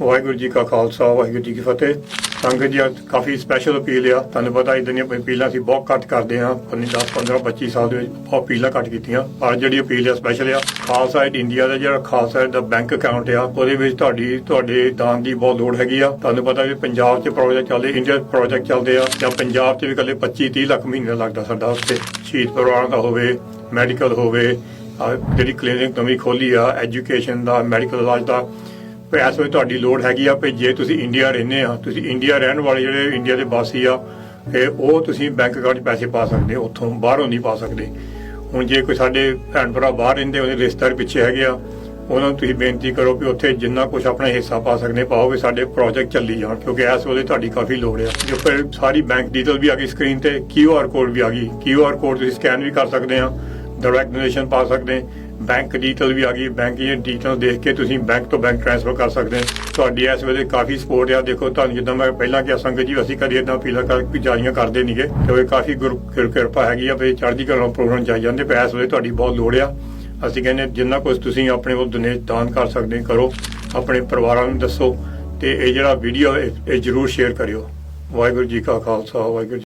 ਵਾਹਿਗੁਰੂ ਜੀ ਕਾ ਖਾਲਸਾ, ਵਾਹਿਗੁਰੂ ਜੀ ਕੀ ਫਤਿਹ। ਸੰਗਤ ਜੀ, ਅੱਜ ਕਾਫੀ ਸਪੈਸ਼ਲ ਅਪੀਲ ਆ। ਤੁਹਾਨੂੰ ਪਤਾ ਇਦਾਂ ਦੀਆਂ ਅਪੀਲਾਂ ਅਸੀਂ ਬਹੁਤ ਘੱਟ ਕਰਦੇ ਹਾਂ। 10 15 25 ਸਾਲ ਦੇ ਵਿੱਚ ਬਹੁਤ ਅਪੀਲਾਂ ਘੱਟ ਕੀਤੀਆਂ। ਪਰ ਜਿਹੜੀ ਅਪੀਲ ਆ ਸਪੈਸ਼ਲ ਆ, ਖਾਲਸਾ ਏਡ ਇੰਡੀਆ ਦਾ ਜਿਹੜਾ ਖਾਲਸਾ ਏਡ ਦਾ ਬੈਂਕ ਅਕਾਊਂਟ ਆ, ਉਹਦੇ ਵਿੱਚ ਤੁਹਾਡੀ, ਤੁਹਾਡੇ ਦਾਨ ਦੀ ਬਹੁਤ ਲੋੜ ਹੈਗੀ ਆ। ਤੁਹਾਨੂੰ ਪਤਾ ਵੀ ਪੰਜਾਬ 'ਚ ਪ੍ਰੋਜੈਕਟ ਚੱਲਦੇ ਇੰਡੀਆ ਪ੍ਰੋਜੈਕਟ ਚੱਲਦੇ ਆ। ਜਾਂ ਪੰਜਾਬ 'ਚ ਵੀ ਇਕੱਲੇ 25 30 ਲੱਖ ਮਹੀਨੇ ਦਾ ਲੱਗਦਾ ਸਾਡਾ ਉੱਤੇ ਸ਼ਹੀਦ ਪਰਿਵਾਰਾਂ ਦਾ ਹੋਵੇ ਮੈਡੀਕਲ ਹੋਵੇ ਜਿਹੜੀ ਕਲੀਨਿਕ ਨਵੀਂ ਖੋਲੀ ਆ ਐਜੂਕੇਸ਼ਨ ਦਾ ਮੈਡੀਕਲ ਇਲਾਜ ਦਾ। ਇਸ ਵੇਲੇ ਤੁਹਾਡੀ ਲੋੜ ਹੈਗੀ ਆ ਵੀ ਜੇ ਤੁਸੀਂ ਇੰਡੀਆ ਰਹਿੰਦੇ ਆ, ਤੁਸੀਂ ਇੰਡੀਆ ਰਹਿਣ ਵਾਲੇ ਜਿਹੜੇ ਇੰਡੀਆ ਦੇ ਵਾਸੀ ਆ, ਤੇ ਉਹ ਤੁਸੀਂ ਬੈਂਕ ਅਕਾਊਂਟ 'ਚ ਪੈਸੇ ਪਾ ਸਕਦੇ ਹੋ, ਉੱਥੋਂ ਬਾਹਰੋਂ ਨਹੀਂ ਪਾ ਸਕਦੇ। ਹੁਣ ਜੇ ਕੋਈ ਸਾਡੇ ਭੈਣ ਭਰਾ ਬਾਹਰ ਰਹਿੰਦੇ, ਉਹਦੇ ਰਿਸ਼ਤੇਦਾਰ ਪਿੱਛੇ ਹੈਗੇ ਆ, ਉਹਨਾਂ ਨੂੰ ਤੁਸੀਂ ਬੇਨਤੀ ਕਰੋ ਕਿ ਉੱਥੇ ਜਿੰਨਾ ਕੁਝ ਆਪਣਾ ਹਿੱਸਾ ਪਾ ਸਕਦੇ, ਪਾਓ ਵੀ ਸਾਡੇ ਪ੍ਰੋਜੈਕਟ ਚੱਲੀ ਜਾਣ, ਕਿਉਂਕਿ ਇਸ ਵੇਲੇ ਤੁਹਾਡੀ ਕਾਫੀ ਲੋੜ ਆ। ਜੋ ਫਿਰ ਸਾਰੀ ਬੈਂਕ ਡਿਟੇਲ ਵੀ ਆ ਗਈ ਸਕਰੀਨ ਤੇ ਕਿਊ ਆਰ ਕੋਡ ਵੀ ਆ ਗਈ। ਕਿਊ ਆਰ ਕੋਡ ਤੁਸੀਂ ਸਕੈਨ ਵੀ ਕਰ ਸਕਦੇ ਆ ਡਾਇਰੈਕਟ ਡੋਨੇਸ਼ਨ ਪਾ ਸਕਦੇ ਬੈਂਕ ਡਿਟੇਲ ਵੀ ਆ ਗਈ। ਬੈਂਕ ਦੀਆਂ ਡਿਟੇਲ ਦੇਖ ਕੇ ਤੁਸੀਂ ਬੈਂਕ ਤੋਂ ਬੈਂਕ ਟ੍ਰਾਂਸਫਰ ਕਰ ਸਕਦੇ ਹੋ। ਤੁਹਾਡੀ ਇਸ ਵੇਲੇ ਕਾਫੀ ਸਪੋਰਟ ਆ। ਦੇਖੋ, ਤੁਹਾਨੂੰ ਜਿੱਦਾਂ ਮੈਂ ਪਹਿਲਾਂ ਕਿਹਾ, ਸੰਗਤ ਜੀ, ਅਸੀਂ ਕਦੀ ਇਦਾਂ ਅਪੀਲਾਂ ਕਰ ਜਾਰੀਆਂ ਕਰਦੇ ਨਹੀਂਗੇ ਤੇ ਕਾਫੀ ਗੁਰੂ, ਕਿਰ- ਕਿਰਪਾ ਹੈਗੀ ਆ ਵੀ ਚੜ੍ਹਦੀ ਕਲਾ ਪ੍ਰੋਗਰਾਮ ਜਾਈ ਜਾਂਦੇ। ਪਏ ਇਸ ਵੇਲੇ ਤੁਹਾਡੀ ਬਹੁਤ ਲੋੜ ਆ। ਅਸੀਂ ਕਹਿੰਦੇ ਜਿੰਨਾ ਕੁਝ ਤੁਸੀਂ ਆਪਣੇ ਕੋਲ ਡੋਨੇਟ ਦਾਨ ਕਰ ਸਕਦੇ ਕਰੋ। ਆਪਣੇ ਪਰਿਵਾਰਾਂ ਨੂੰ ਦੱਸੋ। ਤੇ ਇਹ ਜਿਹੜਾ ਵੀਡੀਓ ਇਹ ਇਹ ਜਰੂਰ ਸ਼ੇਅਰ ਕਰਿਓ। ਵਾਹਿਗੁਰੂ ਜੀ ਕਾ ਖਾਲਸਾ, ਵਾਹਿਗੁਰੂ ਜੀ